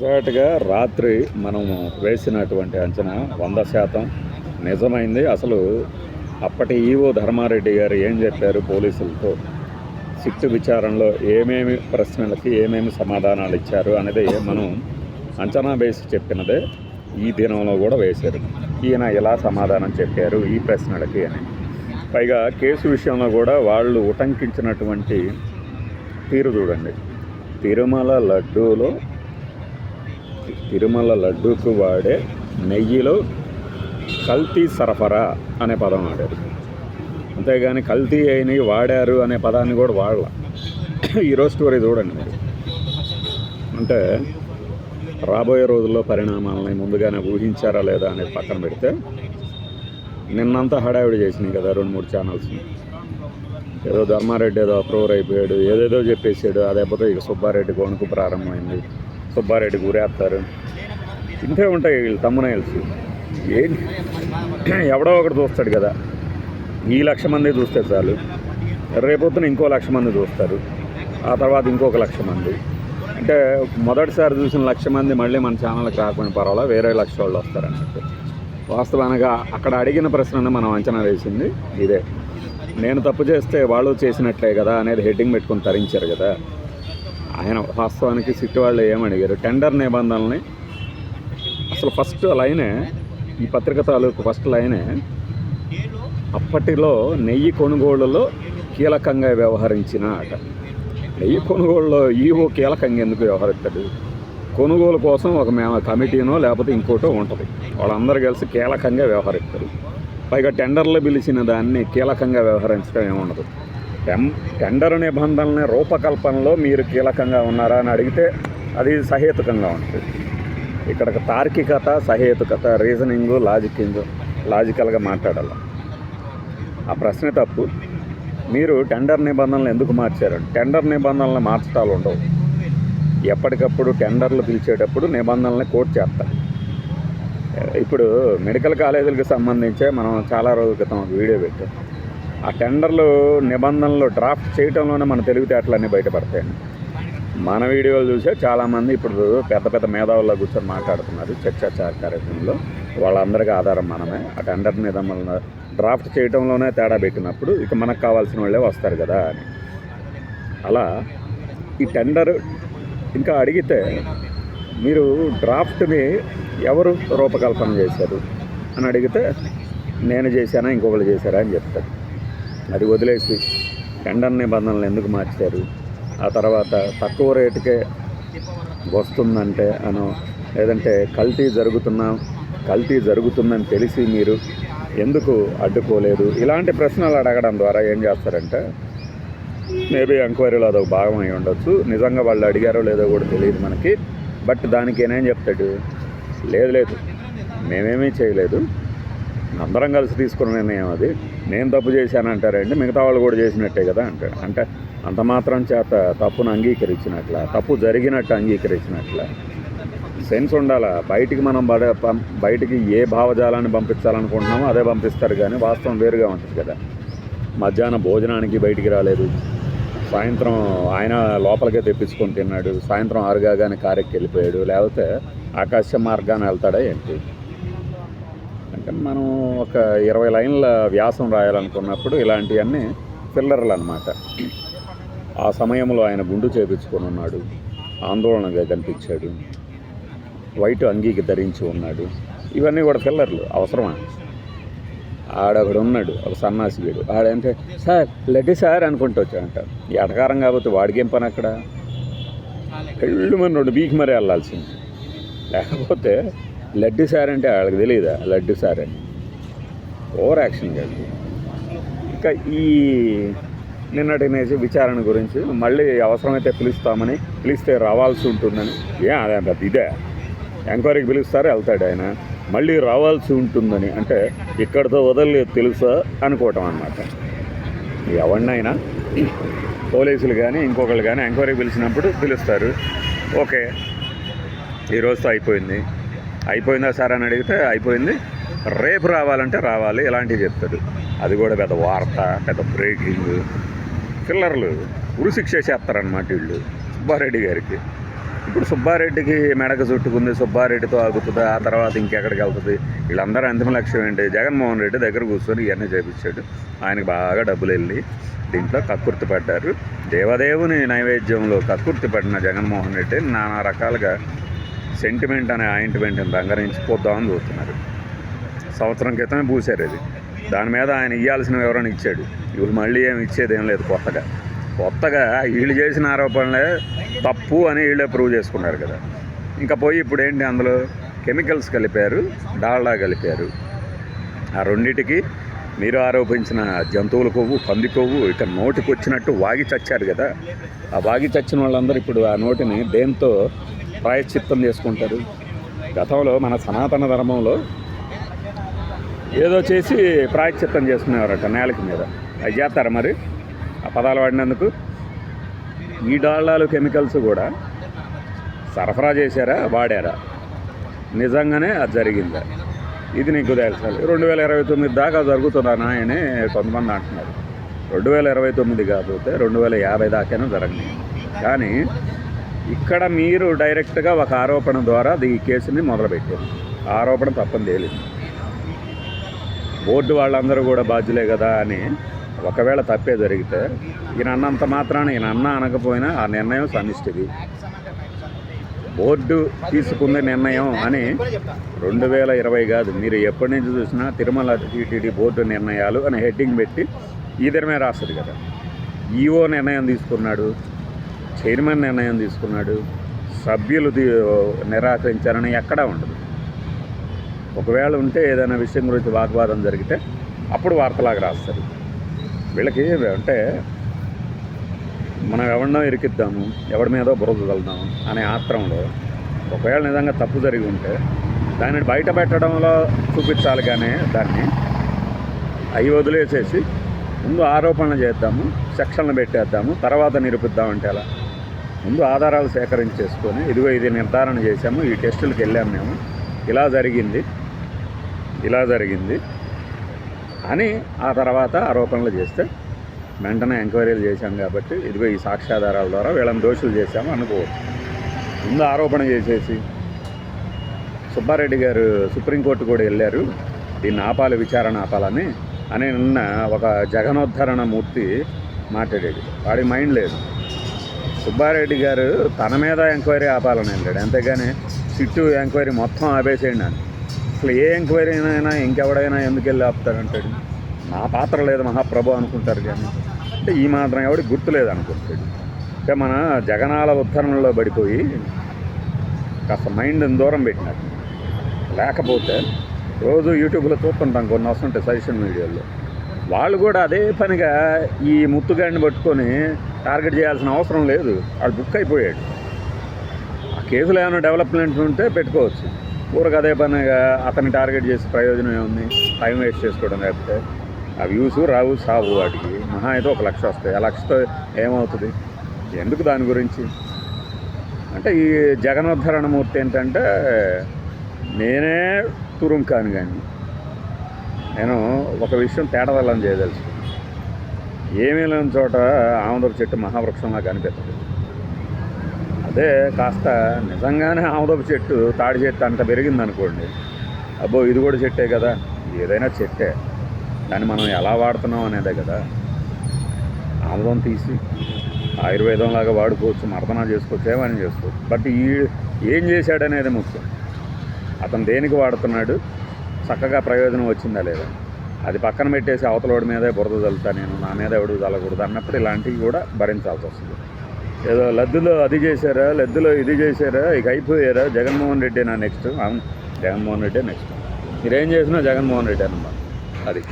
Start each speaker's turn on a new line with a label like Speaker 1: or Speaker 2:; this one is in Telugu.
Speaker 1: ఎగ్జాక్ట్గా రాత్రి మనము వేసినటువంటి అంచనా వంద శాతం నిజమైంది. అసలు అప్పటి ఈవో ధర్మారెడ్డి గారు ఏం చెప్పారు పోలీసులతో? సిక్స్ విచారణలో ఏమేమి ప్రశ్నలకి ఏమేమి సమాధానాలు ఇచ్చారు అనేది మనం అంచనా వేసి చెప్పినదే ఈ దినంలో కూడా వేశారు. ఈయన ఎలా సమాధానం చెప్పారు ఈ ప్రశ్నలకి అని. పైగా కేసు విషయంలో కూడా వాళ్ళు ఉటంకించినటువంటి తీరు చూడండి. తిరుమల లడ్డూలో తిరుమల లడ్డూకు వాడే నెయ్యిలో కల్తీ సరఫరా అనే పదం వాడారు. అంతేగాని కల్తీ అయినవి వాడారు అనే పదాన్ని కూడా వాడాల. ఈరోజు స్టోరీ చూడండి మీరు. అంటే రాబోయే రోజుల్లో పరిణామాలని ముందుగానే ఊహించారా లేదా అనేది పక్కన పెడితే నిన్నంతా హడావిడి చేసినాయి కదా రెండు మూడు ఛానల్స్ ఏదో ధర్మారెడ్డి ఏదో అప్రూవర్ అయిపోయాడు ఏదేదో చెప్పేసాడు అదేపోతే ఇక సుబ్బారెడ్డి గొణుకు ప్రారంభమైంది. సుబ్బారెడ్డి గురేస్తారు ఇంతే ఉంటాయి వీళ్ళు తమ్మునైల్స్. ఏంటి ఎవడో ఒకటి చూస్తాడు కదా. ఈ లక్ష మంది చూస్తే చాలు. రేపొద్దున ఇంకో లక్ష మంది చూస్తారు. ఆ తర్వాత ఇంకొక లక్ష మంది. అంటే మొదటిసారి చూసిన లక్ష మంది మళ్ళీ మన ఛానల్కి రాకపోయిన పర్వాలా వేరే లక్ష వాళ్ళు వస్తారు అన్నట్టు అక్కడ అడిగిన ప్రశ్నను మనం అంచనా వేసింది ఇదే. నేను తప్పు చేస్తే వాళ్ళు చేసినట్లే కదా అనేది హెడ్డింగ్ పెట్టుకొని తరించారు కదా. ఆయన వాస్తవానికి సిట్టి వాళ్ళు ఏమడిగారు టెండర్ నిబంధనల్ని అసలు ఫస్ట్ లైనే ఈ పత్రిక తాలూకు ఫస్ట్ లైనే అప్పటిలో నెయ్యి కొనుగోళ్ళలో కీలకంగా వ్యవహరించిన ఆట నెయ్యి కొనుగోళ్ళలో ఈవో కీలకంగా ఎందుకు వ్యవహరిస్తాడు? కొనుగోలు కోసం ఒక మేము కమిటీనో లేకపోతే ఇంకోటో ఉంటుంది. వాళ్ళందరూ కలిసి కీలకంగా వ్యవహరిస్తారు. పైగా టెండర్లు పిలిచిన దాన్ని కీలకంగా వ్యవహరించడం ఏముండదు టెండర్ నిబంధనల రూపకల్పనలో మీరు కీలకంగా ఉన్నారా అని అడిగితే అది సహేతుకంగా ఉంటుంది ఇక్కడ తార్కికత సహేతుకత రీజనింగ్ లాజికింగ్ లాజికల్గా మాట్లాడాలి. ఆ ప్రశ్న తప్పు. మీరు టెండర్ నిబంధనలు ఎందుకు మార్చారు? టెండర్ నిబంధనలు మార్చటాలు ఉండవు. ఎప్పటికప్పుడు టెండర్లు పిలిచేటప్పుడు నిబంధనల్ని కోట్ చేస్తారు ఇప్పుడు మెడికల్ కాలేజీలకు సంబంధించే మనం చాలా రోజుల క్రితం వీడియో పెట్టాం. ఆ టెండర్లు నిబంధనలు డ్రాఫ్ట్ చేయటంలోనే మన తెలివితేటలన్నీ బయటపడతాయండి మన వీడియోలు చూసే చాలామంది ఇప్పుడు పెద్ద పెద్ద మేధావుల్లో కూర్చొని మాట్లాడుతున్నారు చర్చాచార కార్యక్రమంలో. వాళ్ళందరికీ ఆధారం మనమే. ఆ టెండర్ నిబంధనలు డ్రాఫ్ట్ చేయటంలోనే తేడా పెట్టినప్పుడు ఇక మనకు కావాల్సిన వాళ్ళే వస్తారు కదా అని. అలా ఈ టెండర్ ఇంకా అడిగితే మీరు డ్రాఫ్ట్ని ఎవరు రూపకల్పన చేశారు? అని అడిగితే నేను చేశానా? ఇంకొకరు చేశారా? అని చెప్తారు. అది వదిలేసి టెండర్ నిబంధనలు ఎందుకు మార్చారు? ఆ తర్వాత తక్కువ రేటుకే వస్తుందంటే అను లేదంటే కల్తీ జరుగుతున్నా కల్తీ జరుగుతుందని తెలిసి మీరు ఎందుకు అడ్డుకోలేదు? ఇలాంటి ప్రశ్నలు అడగడం ద్వారా ఏం చేస్తారంటే మేబీ ఎంక్వైరీలో అదొక భాగం అయి ఉండొచ్చు. నిజంగా వాళ్ళు అడిగారో లేదో కూడా తెలియదు మనకి. బట్ దానికి ఏనేం చెప్తాడు? లేదు లేదు. మేమేమీ చేయలేదు. అందరం కలిసి తీసుకున్న నిర్ణయం అది. నేను తప్పు చేశానంటారండి మిగతా వాళ్ళు కూడా చేసినట్టే కదా అంటాడు అంటే అంత మాత్రం చేత తప్పును అంగీకరించినట్ల తప్పు జరిగినట్టు అంగీకరించినట్ల. సెన్స్ ఉండాలా? బయటికి మనం బడ బయటికి ఏ భావజాలాన్ని పంపించాలనుకుంటున్నామో అదే పంపిస్తారు కానీ వాస్తవం వేరుగా ఉంటుంది కదా. మధ్యాహ్నం భోజనానికి బయటికి రాలేదు. సాయంత్రం ఆయన లోపలికే తెప్పించుకొని తిన్నాడు. సాయంత్రం ఆరు కానీ కారెక్కి వెళ్ళిపోయాడు. లేకపోతే ఆకాశ మార్గాన్ని వెళ్తాడా ఏంటి? అంటే మనం ఒక ఇరవై లైన్ల వ్యాసం రాయాలనుకున్నప్పుడు ఇలాంటివన్నీ ఫిల్లర్లు అనమాట ఆ సమయంలో ఆయన గుండు చేపించుకొని ఉన్నాడు. ఆందోళనగా కనిపించాడు. వైట్ అంగీకి ధరించి ఉన్నాడు. ఇవన్నీ కూడా ఫిల్లర్లు అవసరమా? ఆడొకడు ఉన్నాడు ఒక సన్నాసిగాడు ఆడంటే సార్ లడ్డి సార్ అనుకుంటూ వచ్చాడంట. ఈ అటకారం కాబట్టి వాడికేం పని అక్కడ? పెళ్ళు మన రెండు బీకి మరీ వెళ్ళాల్సింది లేకపోతే లడ్డు సార్ అంటే వాళ్ళకి తెలియదా లడ్డు సార్ అని. ఓవర్ యాక్షన్ కాదు. ఇంకా ఈ నిన్నటి నేసి విచారణ గురించి మళ్ళీ అవసరమైతే పిలుస్తామని పిలిస్తే రావాల్సి ఉంటుందని. ఏ అదే పెద్ద ఇదే. ఎంక్వైరీకి పిలుస్తారు? వెళ్తాడు ఆయన. మళ్ళీ రావాల్సి ఉంటుందని. అంటే ఇక్కడితో వదలలేదు తెలుసా? అనుకోవటం అనమాట ఎవరినైనా పోలీసులు కానీ ఇంకొకళ్ళు కానీ ఎంక్వైరీ పిలిచినప్పుడు పిలుస్తారు. ఓకే. ఈరోజుతో అయిపోయింది. అయిపోయిందా సార్ అని అడిగితే అయిపోయింది. రేపు రావాలంటే రావాలి ఇలాంటివి చెప్తాడు. అది కూడా పెద్ద వార్త పెద్ద బ్రేకింగ్ పిల్లర్లు ఉరిశిక్ష చేస్తారనమాట వీళ్ళు. సుబ్బారెడ్డి గారికి. ఇప్పుడు సుబ్బారెడ్డికి మెడకు చుట్టుకుంది సుబ్బారెడ్డితో ఆగుతుంది ఆ తర్వాత ఇంకెక్కడికి వెళ్తుంది? వీళ్ళందరూ అంతిమ లక్ష్యం ఏంటి? జగన్మోహన్ రెడ్డి దగ్గర కూర్చొని ఇవన్నీ చేపించాడు. ఆయనకు బాగా డబ్బులు వెళ్ళి దీంట్లో కక్కుర్తి పడ్డారు. దేవదేవుని నైవేద్యంలో కక్కుర్తి పడిన జగన్మోహన్ రెడ్డి నానా రకాలుగా సెంటిమెంట్ అనే ఆయింట్మెంట్ని రంగరించి పోద్దామని చూస్తున్నారు. సంవత్సరం క్రితమే పూసారు ఇది దాని మీద ఆయన ఇవ్వాల్సిన వివరణ ఇచ్చాడు. వీళ్ళు మళ్ళీ ఏమి ఇచ్చేది ఏం లేదు కొత్తగా. కొత్తగా వీళ్ళు చేసిన ఆరోపణలే తప్పు అని వీళ్ళే ప్రూవ్ చేసుకున్నారు కదా. ఇంకా పోయి ఇప్పుడు ఏంటి అందులో? కెమికల్స్ కలిపారు డాల్డా కలిపారు. ఆ రెండిటికి మీరు ఆరోపించిన జంతువుల కొవ్వు పంది కొవ్వు ఇక నోటికి వచ్చినట్టు వాగి చచ్చారు కదా. ఆ వాగి చచ్చిన వాళ్ళందరూ ఇప్పుడు ఆ నోటిని దేంతో ప్రాయశ్చిత్తం చేసుకుంటారు. గతంలో మన సనాతన ధర్మంలో ఏదో చేసి ప్రాయశ్చిత్తం చేసుకునేవారట నేలకి మీద. అది చేస్తారా మరి. ఆ పదాలు వాడినందుకు. ఈ డాళ్ళాలు కెమికల్స్ కూడా సరఫరా చేశారా వాడారా? నిజంగానే అది జరిగిందా? ఇది నీకు తెలుసాలి రెండు వేల ఇరవై తొమ్మిది దాకా జరుగుతుందా అని కొంతమంది అంటున్నారు. రెండు వేల ఇరవై తొమ్మిది కాకపోతే రెండు వేల యాభై దాకానే జరగలేదు కానీ ఇక్కడ మీరు డైరెక్ట్గా ఒక ఆరోపణ ద్వారా ఈ కేసుని మొదలుపెట్టారు. ఆరోపణ తప్పని తేలింది. బోర్డు వాళ్ళందరూ కూడా బాధ్యులే కదా అని ఒకవేళ తప్పే జరిగితే ఈయన అన్నంత మాత్రాన ఈయన అన్న అనకపోయినా ఆ నిర్ణయం సమిష్టిది బోర్డు తీసుకున్న నిర్ణయం అని రెండు వేల ఇరవై కాదు మీరు ఎప్పటి నుంచి చూసినా తిరుమల టీటీడీ బోర్డు నిర్ణయాలు అని హెడ్డింగ్ పెట్టి ఈధరమే రాస్తుంది కదా. ఈఓ నిర్ణయం తీసుకున్నాడు. చైర్మన్ నిర్ణయం తీసుకున్నాడు. సభ్యులు నిరాకరించారని ఎక్కడా ఉండదు. ఒకవేళ ఉంటే ఏదైనా విషయం గురించి వాగ్వాదం జరిగితే అప్పుడు వార్తలాగా రాస్తారు. వీళ్ళకి అంటే మనం ఎవరినో ఇరికిద్దాము ఎవరి మీదో బురద అనే ఆత్రంలో ఒకవేళ నిజంగా తప్పు జరిగి ఉంటే దానిని బయట పెట్టడంలో చూపించాలి కానీ దాన్ని అవి వదిలేసేసి ముందు ఆరోపణలు చేద్దాము సెక్షన్లు పెట్టేద్దాము తర్వాత నిరూపిద్దామంటే ఎలా? ముందు ఆధారాలు సేకరించేసుకొని ఇదిగో ఇది నిర్ధారణ చేశాము ఈ టెస్టులకు వెళ్ళాము మేము. ఇలా జరిగింది. ఇలా జరిగింది అని ఆ తర్వాత ఆరోపణలు చేస్తే వెంటనే ఎంక్వైరీలు చేశాం కాబట్టి ఇదిగో ఈ సాక్ష్యాధారాల ద్వారా వీళ్ళని దోషులు చేశాము అనుకోవచ్చు. ముందు ఆరోపణ చేసేసి సుబ్బారెడ్డి గారు సుప్రీంకోర్టు కూడా వెళ్ళారు. దీన్ని ఆపాలి విచారణ ఆపాలని అని నిన్న ఒక జగనోద్ధరణ మూర్తి మాట్లాడాడు. వాడి మైండ్ లేదు. సుబ్బారెడ్డి గారు తన మీద ఎంక్వైరీ ఆపాలని వెళ్ళాడు అంతేగాని సిట్టు ఎంక్వైరీ మొత్తం ఆపేసేయండి అని అసలు ఏ ఎంక్వైరీ అయినా ఇంకెవడైనా ఎందుకు వెళ్ళి ఆపుతాడంటాడు నా పాత్ర లేదు మహాప్రభు అనుకుంటారు కానీ. అంటే ఈ మాత్రం ఎవడికి గుర్తులేదు అనుకుంటాడు. అంటే మన జగనాల ఉత్తరంలో పడిపోయి కాస్త మైండ్ దూరం పెట్టినారు. లేకపోతే రోజు యూట్యూబ్లో చూస్తుంటాం కొన్ని వస్తుంటాయి సజెషన్ వీడియోల్లో వాళ్ళు కూడా అదే పనిగా ఈ ముత్తుగాడిని పట్టుకొని టార్గెట్ చేయాల్సిన అవసరం లేదు. వాడు బుక్ అయిపోయాడు. ఆ కేసులో ఏమైనా డెవలప్మెంట్ ఉంటే పెట్టుకోవచ్చు. ఊరికి అదే పనిగా అతన్ని టార్గెట్ చేసి ప్రయోజనం ఏముంది? టైం వేస్ట్ చేసుకోవడం లేకపోతే ఆ వ్యూస్ రావు సావు వాటికి. మహా అయితే ఒక లక్ష వస్తాయి. ఆ లక్షతో ఏమవుతుంది? ఎందుకు దాని గురించి? అంటే ఈ జగనోద్ధరణమూర్తి ఏంటంటే నేనే తురుంకాను కానీ నేను ఒక విషయం తేటదల్లం చేయదలుచుకున్నాను ఏమీ లేని చోట ఆముదపు చెట్టు మహావృక్షంలా కనిపిస్తుంది. అదే కాస్త నిజంగానే ఆముదపు చెట్టు తాడి చెట్టు అంత పెరిగింది అనుకోండి అబ్బో ఇది కూడా చెట్టే కదా ఏదైనా చెట్టే దాన్ని మనం ఎలా వాడుతున్నాం అనేదే కదా. ఆముదం తీసి ఆయుర్వేదం లాగా వాడుకోవచ్చు మర్దన చేసుకోవచ్చు ఏమైనా చేసుకోవచ్చు. బట్ ఈ ఏం చేశాడనేది ముఖ్యం. అతను దేనికి వాడుతున్నాడు? చక్కగా ప్రయోజనం వచ్చిందా లేదా? అది పక్కన పెట్టేసి అవతలోడి మీదే బురద చల్లుతా నేను నా మీద ఎవడు చల్లకూడదు అన్నప్పుడు ఇలాంటివి కూడా భరించాల్సి వస్తుంది. ఏదో లద్దులో అది చేశారా లద్దులో ఇది చేశారా ఇక అయిపోయారా? జగన్మోహన్ రెడ్డి నా నెక్స్ట్ అవును జగన్మోహన్ రెడ్డి నెక్స్ట్ మీరేం చేసినా జగన్మోహన్ రెడ్డి అన్నమాట. అది.